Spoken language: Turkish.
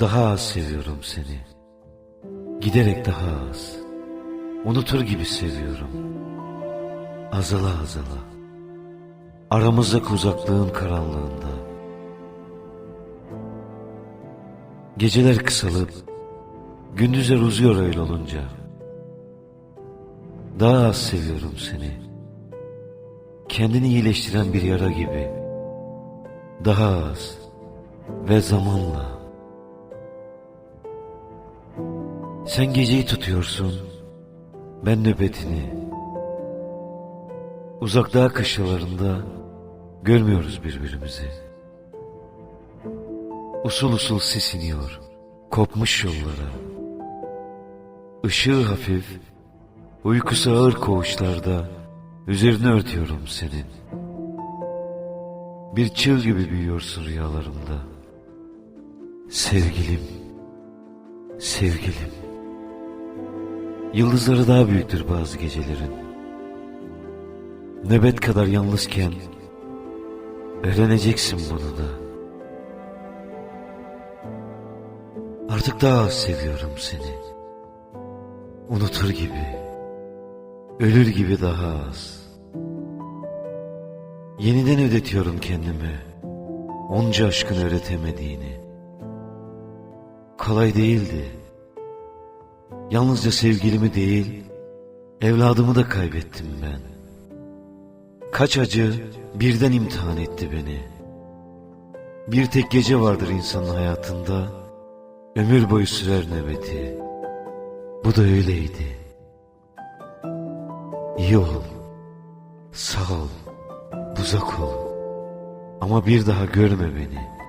Daha az seviyorum seni. Giderek daha az. Unutur gibi seviyorum. Azala azala. Aramızdaki uzaklığın karanlığında. Geceler kısalıp gündüzler uzuyor öyle olunca. Daha az seviyorum seni. Kendini iyileştiren bir yara gibi. Daha az ve zamanla. Sen geceyi tutuyorsun, ben nöbetini. Uzak dağ kışlalarında görmüyoruz birbirimizi. Usul usul sis iniyor, kopmuş yollara. Işığı hafif, uykusu ağır koğuşlarda üzerini örtüyorum senin. Bir çığ gibi büyüyorsun rüyalarımda. Sevgilim, sevgilim. Yıldızları daha büyüktür bazı gecelerin. Nöbet kadar yalnızken öğreneceksin bunu da. Artık daha az seviyorum seni. Unutur gibi, ölür gibi daha az. Yeniden ödetiyorum kendime onca aşkın öğretemediğini. Kolay değildi. Yalnızca sevgilimi değil, evladımı da kaybettim ben. Kaç acı birden imtihan etti beni. Bir tek gece vardır insanın hayatında, ömür boyu sürer nöbeti. Bu da öyleydi. İyi ol, sağ ol, uzak ol. Ama bir daha görme beni.